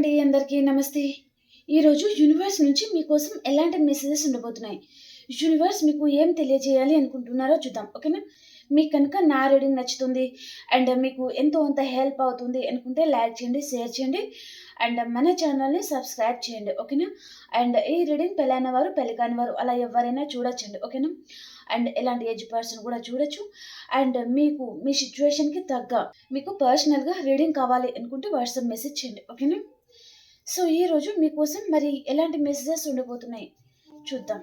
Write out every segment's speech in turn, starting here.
అండి అందరికీ నమస్తే. ఈరోజు యూనివర్స్ నుంచి మీకోసం ఎలాంటి మెసేజెస్ ఉండబోతున్నాయి? యూనివర్స్ మీకు ఏం తెలియజేయాలి అనుకుంటున్నారో చూద్దాం ఓకేనా? మీకు కనుక నా రీడింగ్ నచ్చుతుంది అండ్ మీకు ఎంతో అంత హెల్ప్ అవుతుంది అనుకుంటే లైక్ చేయండి షేర్ చేయండి అండ్ మన ఛానల్ని సబ్స్క్రైబ్ చేయండి ఓకేనా? అండ్ ఈ రీడింగ్ పెళ్ళైన వారు పెళ్ళి కాని వారు అలా ఎవరైనా చూడొచ్చండి ఓకేనా? అండ్ ఎలాంటి ఏజ్ పర్సన్ కూడా చూడొచ్చు అండ్ మీకు మీ సిచ్యువేషన్కి తగ్గ మీకు పర్సనల్గా రీడింగ్ కావాలి అనుకుంటే వాట్సాప్ మెసేజ్ చేయండి ఓకేనా? సో ఈరోజు మీకోసం మరి ఎలాంటి మెసేజెస్ ఉండబోతున్నాయి? చూద్దాం.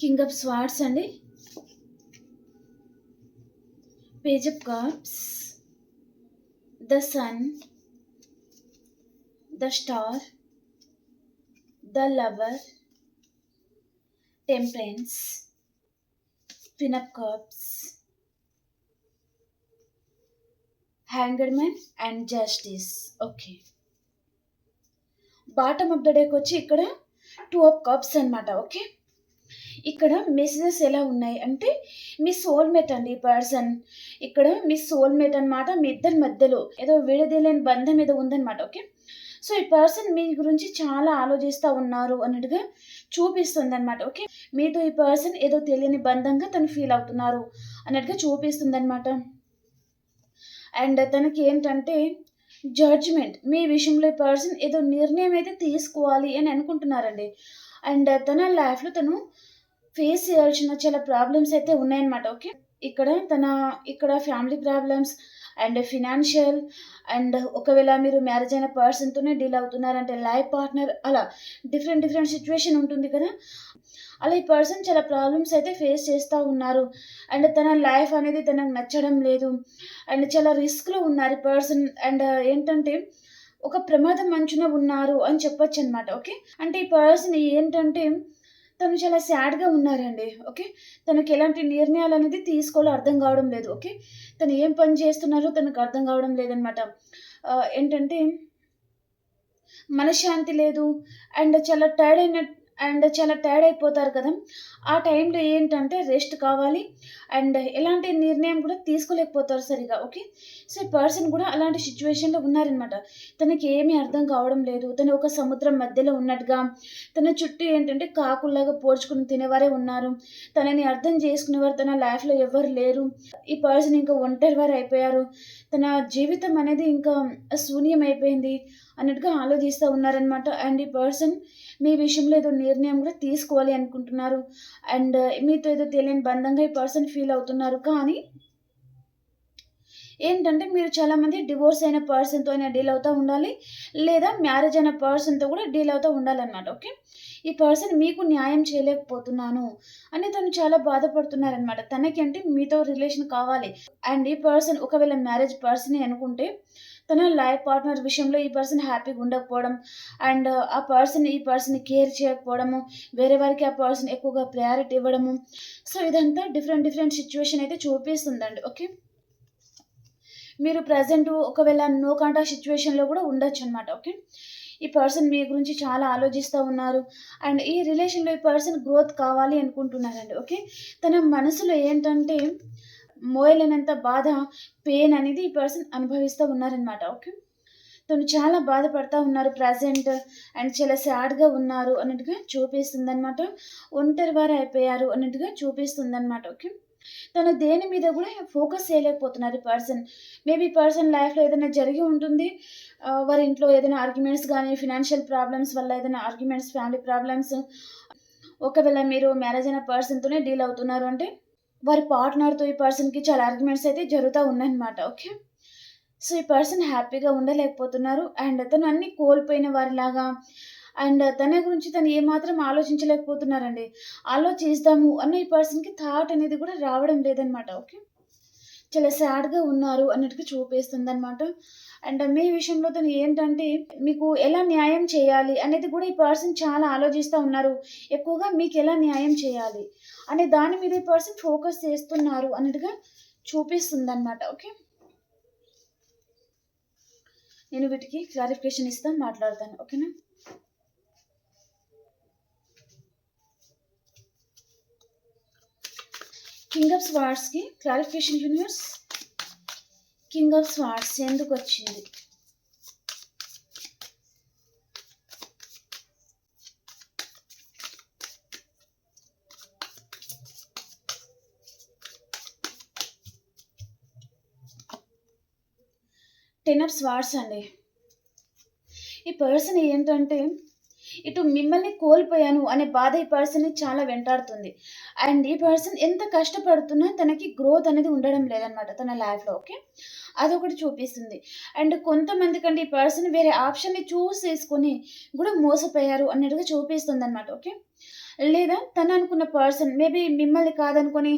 కింగ్ ఆఫ్ స్వార్డ్స్ అండి. Page of cups the sun the star the lover temperance queen of cups hanger man and justice okay bottom of the డేకి వచ్చి ఇక్కడ టూ ఆఫ్ కప్స్ అనమాట ఓకే ఇక్కడ మెసేజెస్ ఎలా ఉన్నాయి అంటే మీ సోల్మేట్ అండి ఈ పర్సన్ ఇక్కడ మీ సోల్మేట్ అనమాట మీ ఇద్దరి మధ్యలో ఏదో విడదీయలేని బంధం ఏదో ఉందన్నమాట ఓకే సో ఈ పర్సన్ మీ గురించి చాలా ఆలోచిస్తూ ఉన్నారు అన్నట్టుగా చూపిస్తుంది అనమాట ఓకే మీతో ఈ పర్సన్ ఏదో తెలియని బంధంగా తను ఫీల్ అవుతున్నారు అన్నట్టుగా చూపిస్తుంది అనమాట అండ్ తనకి ఏంటంటే జడ్జ్మెంట్ మీ విషయంలో ఈ పర్సన్ ఏదో నిర్ణయం అయితే తీసుకోవాలి అని అనుకుంటున్నారండి. అండ్ తన లైఫ్లో తను ఫేస్ చేయాల్సిన చాలా ప్రాబ్లమ్స్ అయితే ఉన్నాయన్నమాట ఓకే ఇక్కడ తన ఇక్కడ family problems and financial and ఒకవేళ మీరు మ్యారేజ్ అయిన పర్సన్తోనే డీల్ అవుతున్నారంటే లైఫ్ పార్ట్నర్ అలా డిఫరెంట్ డిఫరెంట్ సిచ్యువేషన్ ఉంటుంది కదా? అలా ఈ పర్సన్ చాలా ప్రాబ్లమ్స్ అయితే ఫేస్ చేస్తూ ఉన్నారు. అండ్ తన లైఫ్ అనేది తనకు నచ్చడం లేదు. అండ్ చాలా రిస్క్లో ఉన్నారు ఈ పర్సన్ అండ్ ఏంటంటే ఒక ప్రమాదం మంచున ఉన్నారు అని చెప్పొచ్చు అనమాట ఓకే అంటే ఈ పర్సన్ ఏంటంటే తను చాలా సాడ్గా ఉన్నారండి ఓకే తనకి ఎలాంటి నిర్ణయాలు అనేది తీసుకోవాలో అర్థం కావడం లేదు ఓకే తను ఏం పని చేస్తున్నారో తనకు అర్థం కావడం లేదనమాట ఏంటంటే మనశ్శాంతి లేదు అండ్ చాలా టైర్డ్ అయిన అండ్ చాలా టైర్డ్ అయిపోతారు కదా. ఆ టైంలో ఏంటంటే రెస్ట్ కావాలి అండ్ ఎలాంటి నిర్ణయం కూడా తీసుకోలేకపోతారు సరిగా ఓకే సో పర్సన్ కూడా అలాంటి సిచ్యువేషన్లో ఉన్నారనమాట తనకి ఏమీ అర్థం కావడం లేదు. తను ఒక సముద్రం మధ్యలో ఉన్నట్టుగా తన చుట్టూ ఏంటంటే కాకుల్లాగా పోడ్చుకుని తినేవారే ఉన్నారు. తనని అర్థం చేసుకునేవారు తన లైఫ్లో ఎవరు లేరు. ఈ పర్సన్ ఇంకా ఒంటరి వారు అయిపోయారు. తన జీవితం అనేది ఇంకా శూన్యం అయిపోయింది అన్నట్టుగా ఆలోచిస్తూ ఉన్నారనమాట అండ్ ఈ పర్సన్ మీ విషయంలో ఏదో నిర్ణయం కూడా తీసుకోవాలి అనుకుంటున్నారు. అండ్ uh, మీతో ఏదో తెలియని బంధంగా ఈ పర్సన్ ఫీల్ అవుతున్నారు. కానీ ఏంటంటే మీరు చాలామంది డివోర్స్ అయిన పర్సన్తో అయినా డీల్ అవుతూ ఉండాలి. లేదా మ్యారేజ్ అయిన పర్సన్తో కూడా డీల్ అవుతూ ఉండాలన్నమాట. ఓకే ఈ పర్సన్ మీకు న్యాయం చేయలేకపోతున్నాను అని తను చాలా బాధపడుతున్నారనమాట తనకి అంటే మీతో రిలేషన్ కావాలి. అండ్ ఈ పర్సన్ ఒకవేళ మ్యారేజ్ పర్సన్ అనుకుంటే తన లైఫ్ పార్ట్నర్ విషయంలో ఈ పర్సన్ హ్యాపీగా ఉండకపోవడం అండ్ ఆ పర్సన్ ఈ పర్సన్ కేర్ చేయకపోవడము వేరే వారికి ఆ పర్సన్ ఎక్కువగా ప్రయారిటీ ఇవ్వడము. సో ఇదంతా డిఫరెంట్ డిఫరెంట్ సిచ్యువేషన్ అయితే చూపిస్తుందండి ఓకే మీరు ప్రజెంట్ ఒకవేళ నో కాంటాక్ట్ సిచ్యువేషన్లో కూడా ఉండొచ్చు అనమాట ఓకే ఈ పర్సన్ మీ గురించి చాలా ఆలోచిస్తూ ఉన్నారు అండ్ ఈ రిలేషన్లో ఈ పర్సన్ గ్రోత్ కావాలి అనుకుంటున్నారండి ఓకే తన మనసులో ఏంటంటే మోయలేనంత బాధ పెయిన్ అనేది ఈ పర్సన్ అనుభవిస్తూ ఉన్నారనమాట ఓకే తను చాలా బాధపడతా ఉన్నారు ప్రజెంట్ అండ్ చాలా సాడ్గా ఉన్నారు అన్నట్టుగా చూపిస్తుంది అనమాట ఒంటరి వారు అయిపోయారు అన్నట్టుగా చూపిస్తుంది అనమాట ఓకే తను దేని మీద కూడా ఫోకస్ చేయలేకపోతున్నారు ఈ పర్సన్ మేబీ పర్సన్ లైఫ్లో ఏదైనా జరిగి ఉంటుంది వారి ఇంట్లో ఏదైనా ఆర్గ్యుమెంట్స్ కానీ ఫినాన్షియల్ ప్రాబ్లమ్స్ వల్ల ఏదైనా ఆర్గ్యుమెంట్స్ ఫ్యామిలీ ప్రాబ్లమ్స్ ఒకవేళ మీరు మ్యారేజ్ అయిన పర్సన్తోనే డీల్ అవుతున్నారు అంటే వారి పార్ట్నర్తో ఈ పర్సన్కి చాలా ఆర్గ్యుమెంట్స్ అయితే జరుగుతూ ఉన్నాయన్నమాట ఓకే సో ఈ పర్సన్ హ్యాపీగా ఉండలేకపోతున్నారు అండ్ తను అన్ని కోల్పోయిన వారిలాగా అండ్ తన గురించి తను ఏమాత్రం ఆలోచించలేకపోతున్నారండి. ఆలోచిస్తాము అన్న ఈ పర్సన్కి థాట్ అనేది కూడా రావడం లేదనమాట ఓకే చాలా సాడ్‌గా ఉన్నారు అన్నట్టుగా చూపిస్తుందనమాట. అండ్ మీ విషయంలో తను ఏంటంటే, మీకు ఎలా న్యాయం చేయాలి అనేది కూడా ఈ పర్సన్ చాలా ఆలోచిస్తూ ఉన్నారు. ఎక్కువగా మీకు ఎలా న్యాయం చేయాలి అనే దాని మీద ఈ పర్సన్ ఫోకస్ చేస్తున్నారు అన్నట్టుగా చూపిస్తుంది అనమాట ఓకే. నేను వీటికి క్లారిఫికేషన్ ఇస్తా మాట్లాడతాను. ఓకేనా? King of స్వార్డ్స్‌కి clarification universe. King of swords ఎందుకొచ్చింది? Ten of swords అండి. ఈ పర్సన్ ఏంటంటే, ఇటు మిమ్మల్ని కోల్పోయాను అనే బాధ ఈ పర్సన్‌ని చాలా వెంటాడుతుంది. అండ్ ఈ పర్సన్ ఎంత కష్టపడుతున్నా తనకి గ్రోత్ అనేది ఉండడం లేదనమాట తన లైఫ్‌లో. ఓకే. అదొకటి చూపిస్తుంది. అండ్ కొంతమందికండి ఈ పర్సన్ వేరే ఆప్షన్‌ని చూస్ చేసుకొని కూడా మోసపోయారు అన్నట్టుగా చూపిస్తుంది అనమాట ఓకే. లేదా తను అనుకున్న పర్సన్ మేబీ మిమ్మల్ని కాదనుకొని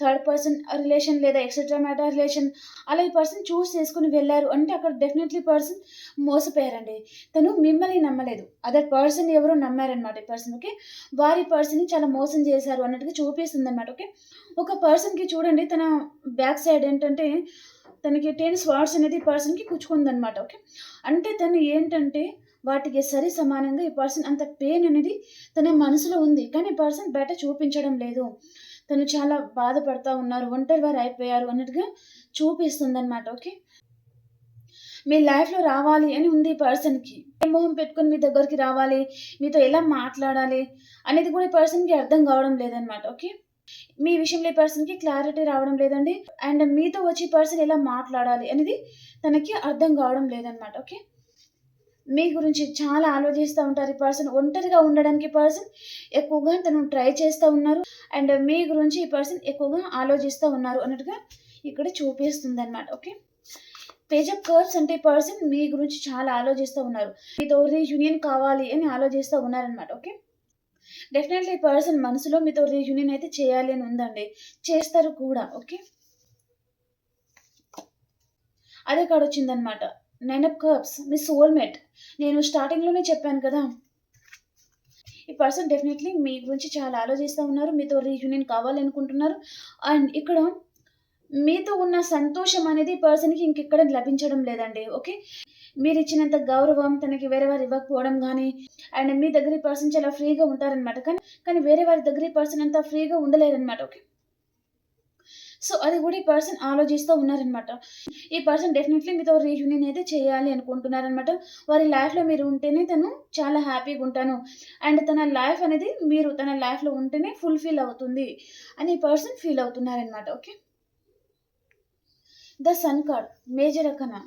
థర్డ్ పర్సన్ రిలేషన్ లేదా ఎక్సెట్రా మ్యాటర్ రిలేషన్ అలా ఈ పర్సన్ చూస్ చేసుకుని వెళ్ళారు అంటే అక్కడ డెఫినెట్లీ పర్సన్ మోసపోయారండి. తను మిమ్మల్ని నమ్మలేదు. అదర్ పర్సన్ ఎవరో నమ్మారనమాట ఈ పర్సన్. ఓకే. వారి పర్సన్‌ని చాలా మోసం చేశారు అన్నట్టుగా చూపిస్తుంది అనమాట ఓకే. ఒక పర్సన్‌కి చూడండి తన బ్యాక్ సైడ్ ఏంటంటే తనకి 10 స్వార్డ్స్ అనేది పర్సన్కి పర్సన్‌కి గుచ్చుకుందనమాట. ఓకే. అంటే తను ఏంటంటే వాటికి సరి సమానంగా ఈ పర్సన్ అంత పెయిన్ అనేది తన మనసులో ఉంది. కానీ ఈ పర్సన్ బయట చూపించడం లేదు. తను చాలా బాధపడతా ఉన్నారు. ఒంటరి వారు అయిపోయారు అన్నట్టుగా చూపిస్తుంది అనమాట ఓకే. మీ లైఫ్‌లో రావాలి అని ఉంది ఈ పర్సన్‌కి. ఏ మొహం పెట్టుకుని మీ దగ్గరికి రావాలి, మీతో ఎలా మాట్లాడాలి అనేది కూడా ఈ పర్సన్‌కి అర్థం కావడం లేదనమాట. ఓకే. మీ విషయంలో ఈ పర్సన్‌కి క్లారిటీ రావడం లేదండి. అండ్ మీతో వచ్చి పర్సన్ ఎలా మాట్లాడాలి అనేది తనకి అర్థం కావడం లేదనమాట. ఓకే. మీ గురించి చాలా ఆలోచిస్తూ ఉంటారు ఈ పర్సన్. ఒంటరిగా ఉండడానికి పర్సన్ ఎక్కువగా తను ట్రై చేస్తూ ఉన్నారు. అండ్ మీ గురించి ఈ పర్సన్ ఎక్కువగా ఆలోచిస్తూ ఉన్నారు అన్నట్టుగా ఇక్కడ చూపిస్తుంది అనమాట ఓకే. పేజ్ ఆఫ్ కర్వ్స్ అంటే పర్సన్ మీ గురించి చాలా ఆలోచిస్తూ ఉన్నారు. మీతో రీయూనియన్ కావాలి అని ఆలోచిస్తూ ఉన్నారనమాట. ఓకే. డెఫినెట్లీ పర్సన్ మనసులో మీతో రీయూనియన్ అయితే చేయాలి అని ఉందండి. చేస్తారు కూడా. ఓకే. అదే కార్డ్ వచ్చిందనమాట. నైన్ అప్ కప్స్ మీ సోల్‌మేట్. నేను స్టార్టింగ్‌లోనే చెప్పాను కదా! ఈ పర్సన్ డెఫినెట్లీ మీ గురించి చాలా ఆలోచిస్తా ఉన్నారు. మీతో రీయూనియన్ కావాలనుకుంటున్నారు. అండ్ ఇక్కడ మీతో ఉన్న సంతోషం అనేది పర్సన్‌కి ఇంకెక్కడ లభించడం లేదండి. ఓకే. మీరిచ్చినంత గౌరవం తనకి వేరే వారు ఇవ్వకపోవడం కానీ అండ్ మీ దగ్గర ఈ పర్సన్ చాలా ఫ్రీగా ఉంటారనమాట. కానీ, కానీ వేరే వారి దగ్గర ఈ పర్సన్ అంత ఫ్రీగా ఉండలేరనమాట. ఓకే. సో, అది కూడా ఈ పర్సన్ ఆలోచిస్తూ ఉన్నారనమాట. ఈ పర్సన్ డెఫినెట్లీ మీతో రీయూనియన్ అయితే చేయాలి అనుకుంటున్నారనమాట. వారి లైఫ్‌లో మీరు ఉంటేనే తను చాలా హ్యాపీగా ఉంటాను. అండ్ తన లైఫ్ అనేది మీరు తన లైఫ్‌లో ఉంటేనే ఫుల్‌ఫిల్ అవుతుంది అని ఈ person feel అవుతున్నారనమాట. Okay. The sun card major arcana.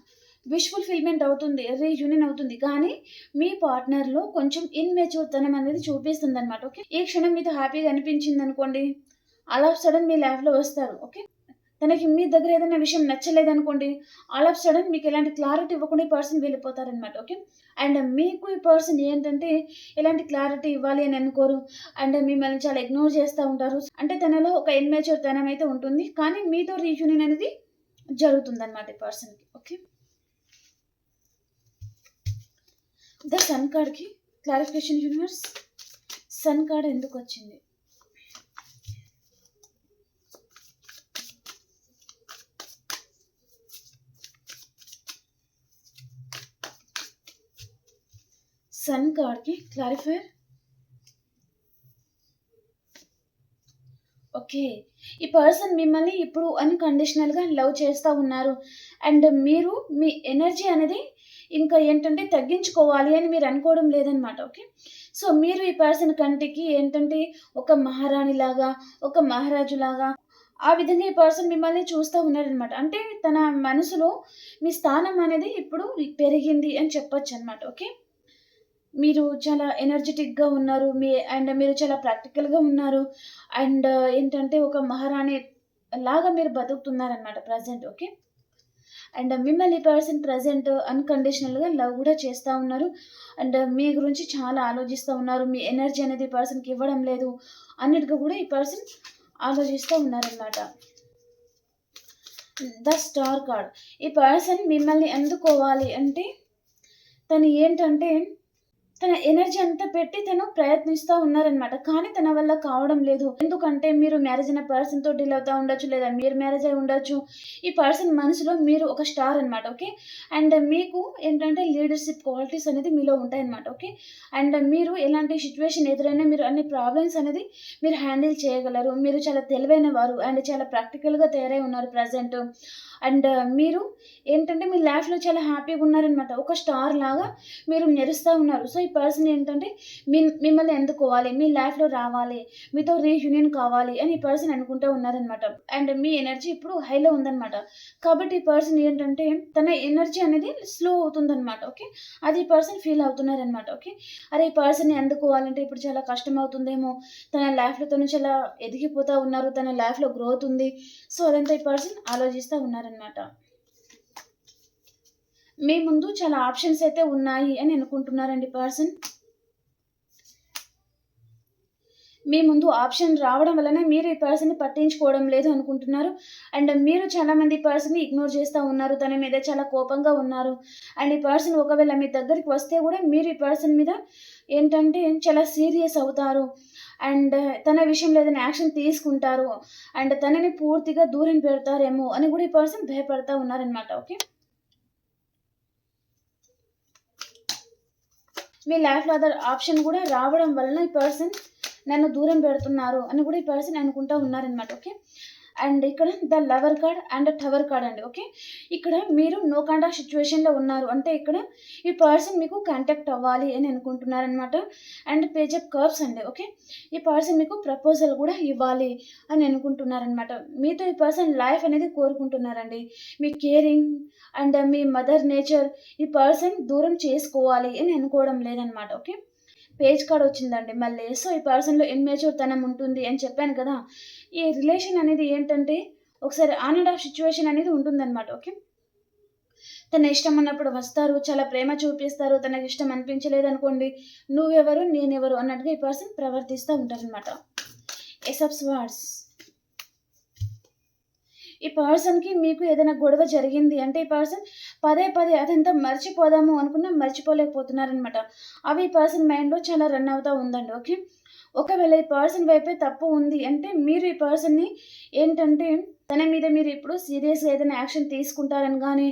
Wish fulfilment అవుతుంది. రీయూనియన్ అవుతుంది. కానీ మీ పార్ట్నర్‌లో కొంచెం ఇమ్మెచ్యూర్ తనం అనేది చూపిస్తుందనమాట. ఓకే. ఈ క్షణం మీతో హ్యాపీగా అనిపించింది అనుకోండి ఆల్ ఆఫ్ సడన్ మీ లైఫ్‌లో వస్తారు. ఓకే. తనకి మీ దగ్గర ఏదైనా విషయం నచ్చలేదు అనుకోండి ఆల్ ఆఫ్ సడన్ మీకు ఎలాంటి క్లారిటీ ఇవ్వకుండా ఈ పర్సన్ వెళ్ళిపోతారనమాట. ఓకే. అండ్ మీకు ఈ పర్సన్ ఏంటంటే ఎలాంటి క్లారిటీ ఇవ్వాలి అని అనుకోరు. అండ్ మిమ్మల్ని చాలా ఇగ్నోర్ చేస్తూ ఉంటారు. అంటే తనలో ఒక ఇన్మేచర్ తనం అయితే ఉంటుంది. కానీ మీతో రీయూనియన్ అనేది జరుగుతుందనమాట ఈ పర్సన్‌కి. ఓకే. ద సన్ కార్డ్‌కి క్లారిఫికేషన్ యూనివర్స్. సన్ కార్డ్ ఎందుకు వచ్చింది సన్ కార్డ్‌కి క్లారిఫైర్ ఓకే. ఈ పర్సన్ మిమ్మల్ని ఇప్పుడు అన్‌కండిషనల్‌గా లవ్ చేస్తూ ఉన్నారు. అండ్ మీరు మీ ఎనర్జీ అనేది ఇంకా ఏంటంటే తగ్గించుకోవాలి అని మీరు అనుకోవడం లేదనమాట. ఓకే. సో, మీరు ఈ పర్సన్ కంటికి ఏంటంటే ఒక మహారాణిలాగా, ఒక మహారాజులాగా ఆ విధంగా ఈ పర్సన్ మిమ్మల్ని చూస్తూ ఉన్నారనమాట. అంటే తన మనసులో మీ స్థానం అనేది ఇప్పుడు పెరిగింది అని చెప్పొచ్చు అనమాట ఓకే. మీరు చాలా ఎనర్జిటిక్‌గా ఉన్నారు. మీ అండ్ మీరు చాలా ప్రాక్టికల్‌గా ఉన్నారు. అండ్ uh, ఏంటంటే ఒక మహారాణి లాగా మీరు బతుకుతున్నారనమాట ప్రజెంట్ ఓకే. అండ్ మిమ్మల్ని ఈ పర్సన్ ప్రజెంట్ అన్‌కండిషనల్‌గా లవ్ కూడా చేస్తూ ఉన్నారు. అండ్ మీ గురించి చాలా ఆలోచిస్తూ ఉన్నారు. మీ ఎనర్జీ అనేది పర్సన్‌కి ఇవ్వడం లేదు అన్నట్టుగా కూడా ఈ పర్సన్ ఆలోచిస్తూ ఉన్నారనమాట. ద స్టార్ కార్డ్ ఈ పర్సన్ మిమ్మల్ని ఎందుకోవాలి అంటే తను ఏంటంటే తన ఎనర్జీ అంతా పెట్టి తను ప్రయత్నిస్తూ ఉన్నారనమాట కానీ తన వల్ల కావడం లేదు. ఎందుకంటే మీరు మ్యారేజ్ అయిన పర్సన్తో డీల్ అవుతూ ఉండొచ్చు లేదా మీరు మ్యారేజ్ అయి ఉండొచ్చు. ఈ పర్సన్ మనసులో మీరు ఒక స్టార్ అనమాట ఓకే? అండ్ మీకు ఏంటంటే లీడర్షిప్ క్వాలిటీస్ అనేది మీలో ఉంటాయన్నమాట ఓకే? అండ్ మీరు ఎలాంటి సిచ్యువేషన్ ఎదురైనా మీరు అన్ని ప్రాబ్లమ్స్ అనేది మీరు హ్యాండిల్ చేయగలరు. మీరు చాలా తెలివైన వారు అండ్ చాలా ప్రాక్టికల్గా తయారై ఉన్నారు ప్రజెంట్. అండ్ మీరు ఏంటంటే మీ లైఫ్లో చాలా హ్యాపీగా ఉన్నారనమాట ఒక స్టార్ లాగా మీరు మెరుస్తూ ఉన్నారు. సో ఈ పర్సన్ ఏంటంటే మీ మిమ్మల్ని ఎందుకోవాలి మీ లైఫ్లో రావాలి. మీతో రీయూనియన్ కావాలి అని ఈ పర్సన్ అనుకుంటూ ఉన్నారనమాట అండ్ మీ ఎనర్జీ ఇప్పుడు హైలో ఉందన్నమాట. కాబట్టి ఈ పర్సన్ ఏంటంటే తన ఎనర్జీ అనేది స్లో అవుతుందనమాట ఓకే? అది ఈ పర్సన్ ఫీల్ అవుతున్నారనమాట ఓకే? అరే ఈ పర్సన్ ఎందుకోవాలంటే ఇప్పుడు చాలా కష్టం అవుతుందేమో తన లైఫ్లో తను చాలా ఎదిగిపోతూ ఉన్నారు. తన లైఫ్లో గ్రోత్ ఉంది. సో అదంతా ఈ పర్సన్ ఆలోచిస్తూ అన్నమాట మీ ముందు చాలా ఆప్షన్స్ అయితే ఉన్నాయి అని అనుకుంటున్నారండి పర్సన్. మీ ముందు ఆప్షన్ రావడం వలన మీరు ఈ పర్సన్ని పట్టించుకోవడం లేదు అనుకుంటున్నారు. అండ్ మీరు చాలామంది పర్సన్ని ఇగ్నోర్ చేస్తూ ఉన్నారు తన మీద చాలా కోపంగా ఉన్నారు. అండ్ ఈ పర్సన్ ఒకవేళ మీ దగ్గరికి వస్తే కూడా మీరు ఈ పర్సన్ మీద ఏంటంటే చాలా సీరియస్ అవుతారు. అండ్ తన విషయంలో ఏదైనా యాక్షన్ తీసుకుంటారు అండ్ తనని పూర్తిగా దూరం పెడతారేమో అని కూడా ఈ పర్సన్ భయపడతా ఉన్నారనమాట ఓకే? మీ లైఫ్లో అదర్ ఆప్షన్ కూడా రావడం వలన ఈ పర్సన్ నన్ను దూరం పెడుతున్నారు అని కూడా ఈ పర్సన్ అనుకుంటా ఉన్నారనమాట ఓకే? అండ్ ఇక్కడ the lover card and tower card అండి ఓకే? ఇక్కడ మీరు నో కాంటాక్ట్ సిచ్యువేషన్లో ఉన్నారు అంటే ఇక్కడ ఈ పర్సన్ మీకు కాంటాక్ట్ అవ్వాలి అని అనుకుంటున్నారనమాట అండ్ పేజ్ ఆఫ్ కర్వ్స్ అండి ఓకే? ఈ పర్సన్ మీకు ప్రపోజల్ కూడా ఇవ్వాలి అని అనుకుంటున్నారనమాట మీతో ఈ పర్సన్ లైఫ్ అనేది కోరుకుంటున్నారండి. మీ కేరింగ్ అండ్ మీ మదర్ నేచర్ ఈ పర్సన్ దూరం చేసుకోవాలి అని అనుకోవడం లేదనమాట ఓకే? పేజ్ కార్డ్ వచ్చిందండి. మళ్ళీ సో ఈ పర్సన్లో ఇన్మేచ్యూర్ తనం ఉంటుంది అని చెప్పాను కదా. ఈ రిలేషన్ అనేది ఏంటంటే ఒకసారి ఆన్ అండ్ ఆఫ్ సిచ్యువేషన్ అనేది ఉంటుందన్నమాట ఓకే? తన ఇష్టం ఉన్నప్పుడు వస్తారు చాలా ప్రేమ చూపిస్తారు తనకి ఇష్టం అనిపించలేదు అనుకోండి నువ్వెవరు నేనెవరు అన్నట్టుగా ఈ పర్సన్ ప్రవర్తిస్తూ ఉంటారనమాట ఎసప్స్ వర్డ్స్ ఈ పర్సన్కి మీకు ఏదైనా గొడవ జరిగింది అంటే ఈ పర్సన్ పదే పదే అదంతా మర్చిపోదాము అనుకున్నా మర్చిపోలేకపోతున్నారనమాట అవి ఈ పర్సన్ మైండ్లో చాలా రన్ అవుతూ ఉందండి ఓకే? ఒకవేళ ఈ పర్సన్ వైపే తప్పు ఉంది అంటే మీరు ఈ పర్సన్ని ఏంటంటే తన మీద మీరు ఇప్పుడు సీరియస్గా ఏదైనా యాక్షన్ తీసుకుంటారని కానీ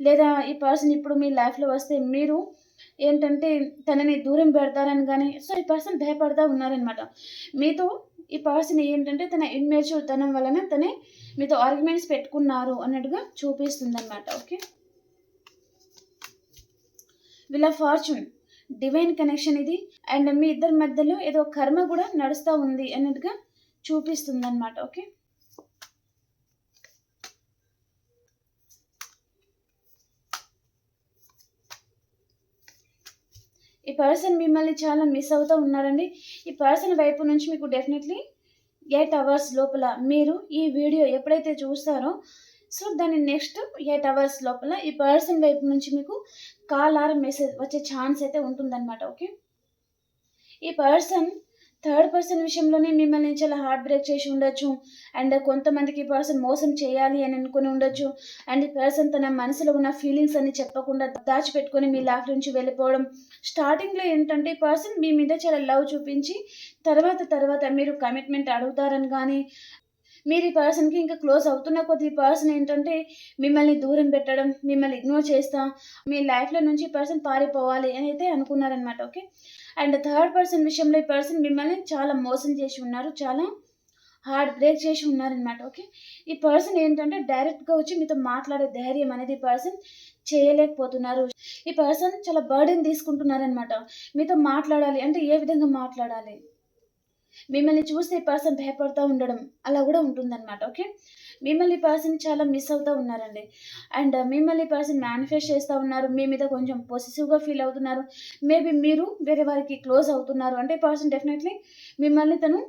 లేదా ఈ పర్సన్ ఇప్పుడు మీ లైఫ్లో వస్తే మీరు ఏంటంటే తనని దూరం పెడతారని కానీ సో ఈ పర్సన్ భయపడతా ఉన్నారనమాట మీతో ఈ పర్సన్ ఏంటంటే తన ఇన్మేచ్యూర్ తనం వలన తనే మీతో ఆర్గ్యుమెంట్స్ పెట్టుకున్నారు అన్నట్టుగా చూపిస్తుంది అనమాట ఓకే వీళ్ళ ఫార్చ్యూన్ డివైన్ కనెక్షన్ ఇది. అండ్ మీ ఇద్దరి మధ్యలో ఏదో కర్మ కూడా నడుస్తూ ఉంది అన్నట్టుగా చూపిస్తుంది అనమాట ఓకే? ఈ పర్సన్ మిమ్మల్ని చాలా మిస్ అవుతూ ఉన్నారండి. ఈ పర్సన్ వైపు నుంచి మీకు డెఫినెట్లీ ఎయిట్ అవర్స్ లోపల మీరు ఈ వీడియో ఎప్పుడైతే చూస్తారో సో దాని నెక్స్ట్ ఎయిట్ అవర్స్ లోపల ఈ పర్సన్ వైపు నుంచి మీకు కాల్ ఆర్ మెసేజ్ వచ్చే ఛాన్స్ అయితే ఉంటుందన్నమాట ఓకే ఈ పర్సన్ థర్డ్ పర్సన్ విషయంలోనే మిమ్మల్ని చాలా హార్ట్ బ్రేక్ చేసి ఉండొచ్చు. అండ్ కొంతమందికి పర్సన్ మోసం చేయాలి అని అనుకుని ఉండొచ్చు. అండ్ పర్సన్ తన మనసులో ఉన్న ఫీలింగ్స్ అన్ని చెప్పకుండా దాచిపెట్టుకొని మీ లైఫ్ నుంచి వెళ్ళిపోవడం. స్టార్టింగ్లో ఏంటంటే పర్సన్ మీ మీద చాలా లవ్ చూపించి తర్వాత తర్వాత మీరు కమిట్మెంట్ అడుగుతారని కానీ మీరు ఈ పర్సన్కి ఇంకా క్లోజ్ అవుతున్న కొద్ది ఈ పర్సన్ ఏంటంటే మిమ్మల్ని దూరం పెట్టడం మిమ్మల్ని ఇగ్నోర్ చేస్తా మీ లైఫ్లో నుంచి ఈ పర్సన్ పారిపోవాలి అని అయితే అనుకున్నారనమాట ఓకే అండ్ థర్డ్ పర్సన్ విషయంలో ఈ పర్సన్ మిమ్మల్ని చాలా మోసం చేసి ఉన్నారు చాలా హార్డ్ బ్రేక్ చేసి ఉన్నారనమాట ఓకే ఈ పర్సన్ ఏంటంటే డైరెక్ట్గా వచ్చి మీతో మాట్లాడే ధైర్యం అనేది ఈ పర్సన్ చేయలేకపోతున్నారు. ఈ పర్సన్ చాలా బర్డెన్ తీసుకుంటున్నారనమాట మీతో మాట్లాడాలి అంటే ఏ విధంగా మాట్లాడాలి? మిమ్మల్ని చూస్తే పర్సన్ భయపడుతూ ఉండడం అలా కూడా ఉంటుందన్నమాట ఓకే? మిమ్మల్ని పర్సన్ చాలా మిస్ అవుతూ ఉన్నారండి. అండ్ మిమ్మల్ని పర్సన్ మేనిఫెస్ట్ చేస్తూ ఉన్నారు మీ మీద కొంచెం పొసిసివ్గా ఫీల్ అవుతున్నారు. మేబీ మీరు వేరే వారికి క్లోజ్ అవుతున్నారు. అంటే పర్సన్ డెఫినెట్లీ మిమ్మల్ని తను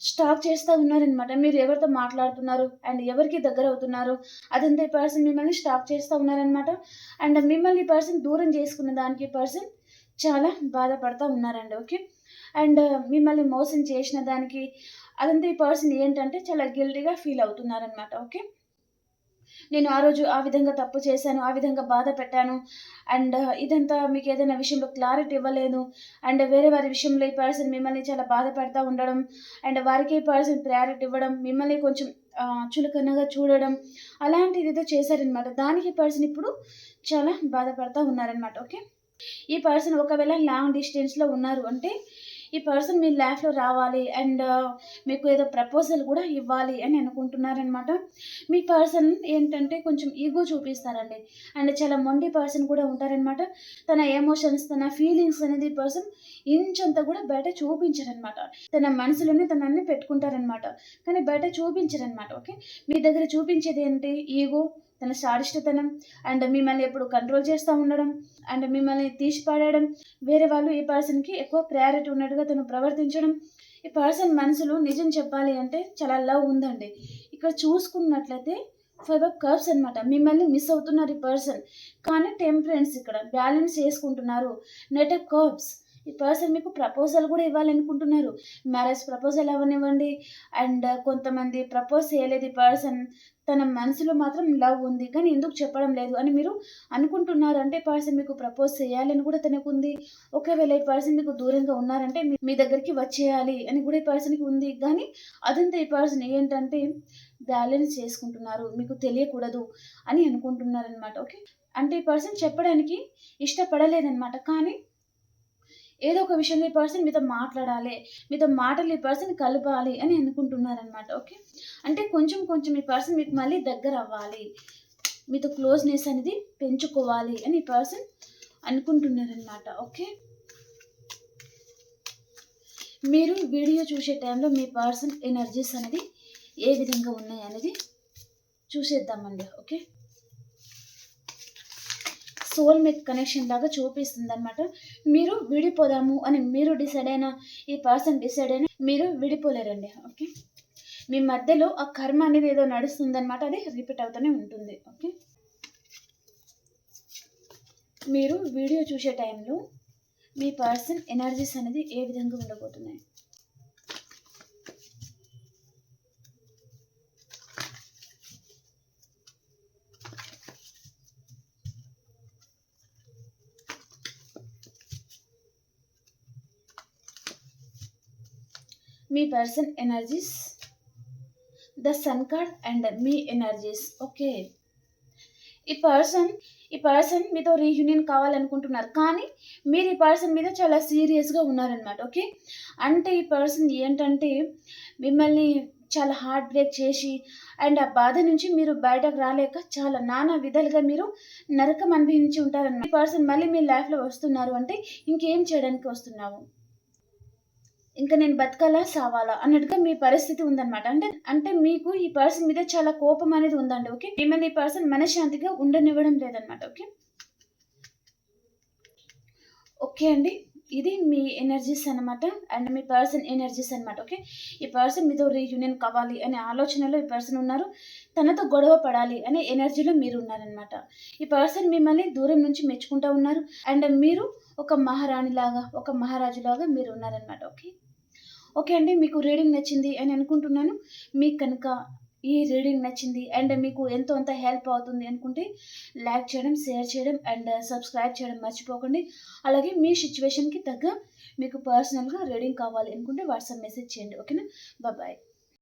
స్టాక్ చేస్తూ ఉన్నారనమాట మీరు ఎవరితో మాట్లాడుతున్నారు? అండ్ ఎవరికి దగ్గర అవుతున్నారు? అదంతా పర్సన్ మిమ్మల్ని స్టాక్ చేస్తూ ఉన్నారనమాట అండ్ మిమ్మల్ని పర్సన్ దూరం చేసుకున్న దానికి పర్సన్ చాలా బాధపడుతూ ఉన్నారండి ఓకే? అండ్ మిమ్మల్ని మోసం చేసిన దానికి అదంతా ఈ పర్సన్ ఏంటంటే చాలా గిల్టీగా ఫీల్ అవుతున్నారనమాట ఓకే? నేను ఆ రోజు ఆ విధంగా తప్పు చేశాను ఆ విధంగా బాధ పెట్టాను అండ్ ఇదంతా మీకు ఏదైనా విషయంలో క్లారిటీ ఇవ్వలేదు అండ్ వేరే వారి విషయంలో ఈ పర్సన్ మిమ్మల్ని చాలా బాధ పెడతా ఉండడం అండ్ వారికి ఈ పర్సన్ ప్రయారిటీ ఇవ్వడం మిమ్మల్ని కొంచెం చులకనగా చూడడం అలాంటిది ఏదో చేశారనమాట దానికి పర్సన్ ఇప్పుడు చాలా బాధపడతా ఉన్నారనమాట ఓకే? ఈ పర్సన్ ఒకవేళ లాంగ్ డిస్టెన్స్లో ఉన్నారు అంటే ఈ పర్సన్ మీ లైఫ్లో రావాలి అండ్ uh, మీకు ఏదో ప్రపోజల్ కూడా ఇవ్వాలి అని అనుకుంటున్నారనమాట మీ పర్సన్ ఏంటంటే కొంచెం ఈగో చూపిస్తారండి. అండ్ చాలా మొండి పర్సన్ కూడా ఉంటారనమాట తన ఎమోషన్స్ తన ఫీలింగ్స్ అనేది పర్సన్ ఇంచంతా కూడా బయట చూపించారనమాట తన మనసులోనే తన పెట్టుకుంటారనమాట కానీ బయట చూపించారనమాట ఓకే మీ దగ్గర చూపించేది ఏంటి? ఈగో తన సాడిష్టతనం అండ్ మిమ్మల్ని ఎప్పుడు కంట్రోల్ చేస్తూ ఉండడం అండ్ మిమ్మల్ని తీసి పడేయడం. వేరే వాళ్ళు ఈ పర్సన్కి ఎక్కువ ప్రయారిటీ ఉన్నట్టుగా తను ప్రవర్తించడం. ఈ పర్సన్ మనసులో నిజం చెప్పాలి అంటే చాలా లవ్ ఉందండి. ఇక్కడ చూసుకున్నట్లయితే ఫైవ్ ఆఫ్ కర్వ్స్ అనమాట మిమ్మల్ని మిస్ అవుతున్నారు ఈ పర్సన్ కానీ టెంపరెన్స్ ఇక్కడ బ్యాలెన్స్ చేసుకుంటున్నారు. నెట్ ఆఫ్ కర్వ్స్ ఈ పర్సన్ మీకు ప్రపోజల్ కూడా ఇవ్వాలనుకుంటున్నారు. మ్యారేజ్ ప్రపోజల్ అవ్వనివ్వండి అండ్ కొంతమంది ప్రపోజ్ చేయలేదు ఈ పర్సన్ తన మనసులో మాత్రం లవ్ ఉంది. కానీ ఎందుకు చెప్పడం లేదు? అని మీరు అనుకుంటున్నారు. అంటే పర్సన్ మీకు ప్రపోజ్ చేయాలని కూడా తనకు ఉంది ఒకవేళ ఈ పర్సన్ మీకు దూరంగా ఉన్నారంటే మీ- దగ్గరికి వచ్చేయాలి అని కూడా ఈ పర్సన్కి ఉంది. కానీ అదంతా ఈ పర్సన్ ఏంటంటే బ్యాలెన్స్ చేసుకుంటున్నారు. మీకు తెలియకూడదు అని అనుకుంటున్నారనమాట ఓకే అంటే ఈ పర్సన్ చెప్పడానికి ఇష్టపడలేదన్నమాట. కానీ ఏదో ఒక విషయంలో ఈ పర్సన్ మీతో మాట్లాడాలి మీతో మాటలు ఈ పర్సన్ కలపాలి అని అనుకుంటున్నారనమాట ఓకే అంటే కొంచెం కొంచెం ఈ పర్సన్ మీకు మళ్ళీ దగ్గర అవ్వాలి. మీతో క్లోజ్నెస్ అనేది పెంచుకోవాలి అని ఈ పర్సన్ అనుకుంటున్నారనమాట ఓకే మీరు వీడియో చూసే టైంలో మీ పర్సన్ ఎనర్జీస్ అనేది ఏ విధంగా ఉన్నాయి అనేది చూసేద్దామండి ఓకే సోల్మేట్ కనెక్షన్ లాగా చూపిస్తుంది అనమాట మీరు విడిపోదాము అని మీరు డిసైడ్ అయినా ఈ పర్సన్ డిసైడ్ అయినా మీరు విడిపోలేరండి. ఓకే మీ మధ్యలో ఆ కర్మ అనేది ఏదో నడుస్తుందన్నమాట. అది రిపీట్ అవుతూనే ఉంటుంది. ఓకే మీరు వీడియో చూసే టైంలో మీ పర్సన్ ఎనర్జీస్ అనేది ఏ విధంగా ఉండబోతున్నాయి? మీ person energies the sun card and me energies okay ఈ పర్సన్ ఈ పర్సన్ మీతో రీయూనియన్ కావాలనుకుంటున్నారు. కానీ మీరు ఈ పర్సన్ మీద చాలా సీరియస్గా ఉన్నారనమాట ఓకే అంటే ఈ పర్సన్ ఏంటంటే మిమ్మల్ని చాలా హార్ట్ బ్రేక్ చేసి అండ్ ఆ బాధ నుంచి మీరు బయటకు రాలేక చాలా నానా విధాలుగా మీరు నరకం అనుభవించి ఉంటారన్నమాట. ఈ పర్సన్ మళ్ళీ మీ లైఫ్లో వస్తున్నారు అంటే ఇంకేం చేయడానికి వస్తున్నావు? ఇంకా నేను బతకాలా సావాలా అన్నట్టుగా మీ పరిస్థితి ఉందన్నమాట. అంటే అంటే మీకు ఈ పర్సన్ మీద చాలా కోపం అనేది ఉందండి ఓకే? మిమ్మల్ని ఈ పర్సన్ మనశ్శాంతిగా ఉండనివ్వడం లేదనమాట ఓకే? ఓకే అండి. ఇది మీ ఎనర్జీస్ అన్నమాట. అండ్ మీ పర్సన్ ఎనర్జీస్ అన్నమాట ఓకే? ఈ పర్సన్ మీతో రీయూనియన్ కావాలి అనే ఆలోచనలో ఈ పర్సన్ ఉన్నారు. తనతో గొడవ పడాలి అనే ఎనర్జీలో మీరు ఉన్నారనమాట ఈ పర్సన్ మిమ్మల్ని దూరం నుంచి మెచ్చుకుంటూ ఉన్నారు. అండ్ మీరు ఒక మహారాణి లాగా ఒక మహారాజు లాగా మీరు ఉన్నారనమాట ఓకే? ఓకే అండి మీకు రీడింగ్ నచ్చింది అని అనుకుంటున్నాను. మీకు కనుక ఈ రీడింగ్ నచ్చింది అండ్ మీకు ఎంతో అంత హెల్ప్ అవుతుంది అనుకుంటే లైక్ చేయడం షేర్ చేయడం అండ్ సబ్స్క్రైబ్ చేయడం మర్చిపోకండి. అలాగే మీ సిచ్యువేషన్కి తగ్గ మీకు పర్సనల్గా రీడింగ్ కావాలి అనుకుంటే వాట్సాప్ మెసేజ్ చేయండి ఓకేనా? బాయ్